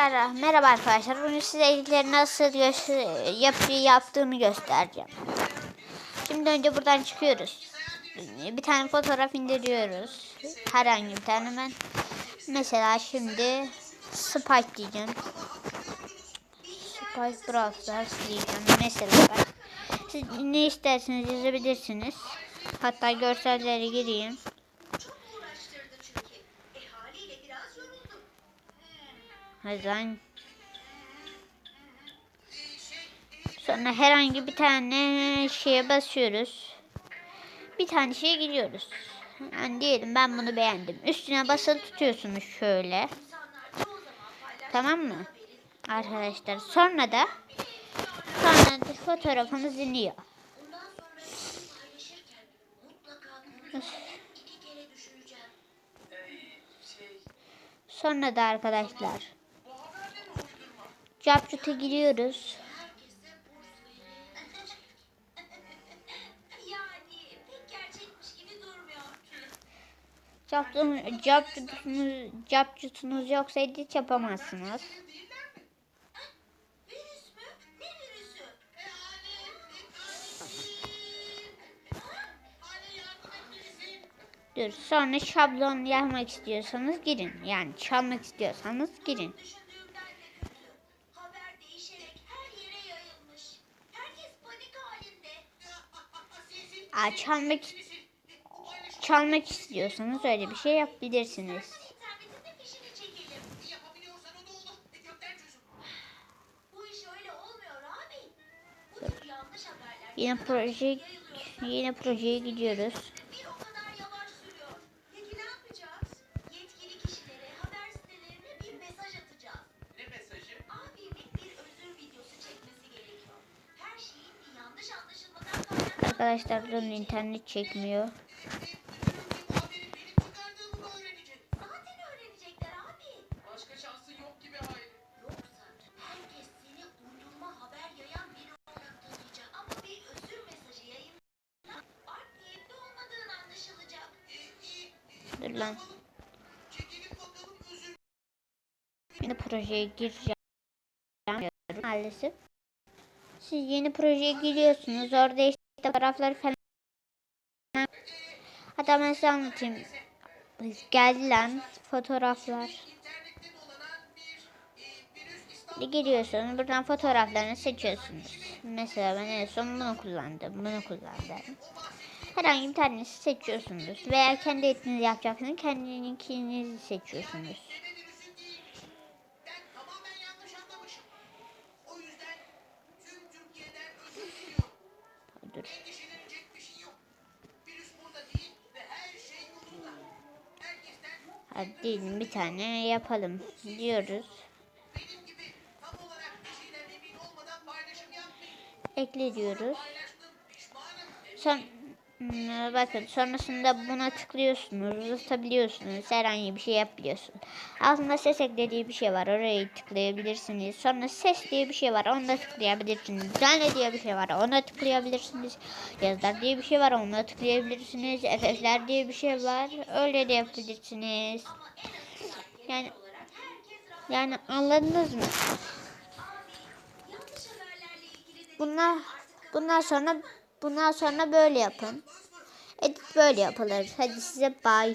Merhaba arkadaşlar. Bugün size editleri nasıl yap yaptığımı göstereceğim. Şimdi önce buradan çıkıyoruz. Bir tane fotoğraf indiriyoruz. Herhangi bir tane ben. Mesela şimdi Spike diyeceğim. Spike Brawl Stars diyeceğim. Mesela ben. Siz ne isterseniz yazabilirsiniz. Hatta görselleri gireyim. Lan. Sonra herhangi bir tane şeye basıyoruz. Bir tane şeye giriyoruz. Yani diyelim ben bunu beğendim. Üstüne basılı tutuyorsunuz şöyle. Tamam mı? Arkadaşlar sonra da sonra da fotoğrafınız iniyor. Sonra da arkadaşlar Capcut'a giriyoruz. Capcut'unuz, capcutunuz, capcutunuz yoksa edit yapamazsınız. Dur sonra şablon yapmak istiyorsanız girin. Yani çalmak istiyorsanız girin. Aa, çalmak çalmak istiyorsanız öyle bir şey yapabilirsiniz. İnternetin de fişini çekelim. Yapabiliyorsan art niyetli olmadığın anlaşılacak. Dur lan. Yeni projeye gireceğim. Maalesef. Siz yeni projeye giriyorsunuz. Orada işte fotoğrafları falan. Hatta ben size anlatayım. Geldi lan fotoğraflar. Giriyorsunuz. Buradan fotoğraflarını seçiyorsunuz. Mesela ben en son bunu kullandım. Bunu kullandım. Herhangi bir tanesi seçiyorsunuz. Veya kendi etinizi yapacaksınız. Kendininkinizi seçiyorsunuz. Herkesten Hadi diyelim bir tane yapalım diyoruz. Ekle diyoruz. Son bakın sonrasında buna tıklıyorsunuz, ısıtabiliyorsunuz, herhangi bir şey yapabiliyorsunuz. Altında ses eklediği bir şey var, orayı tıklayabilirsiniz. Sonra ses diye bir şey var, ona tıklayabilirsiniz. Düzenle diye bir şey var, ona tıklayabilirsiniz. Yazılar diye bir şey var, ona tıklayabilirsiniz. Efektler diye bir şey var, öyle de yapabilirsiniz. Yani yani anladınız mı? Bunlar bundan sonra bundan sonra böyle yapın. Edit böyle yapılır. Hadi size bye.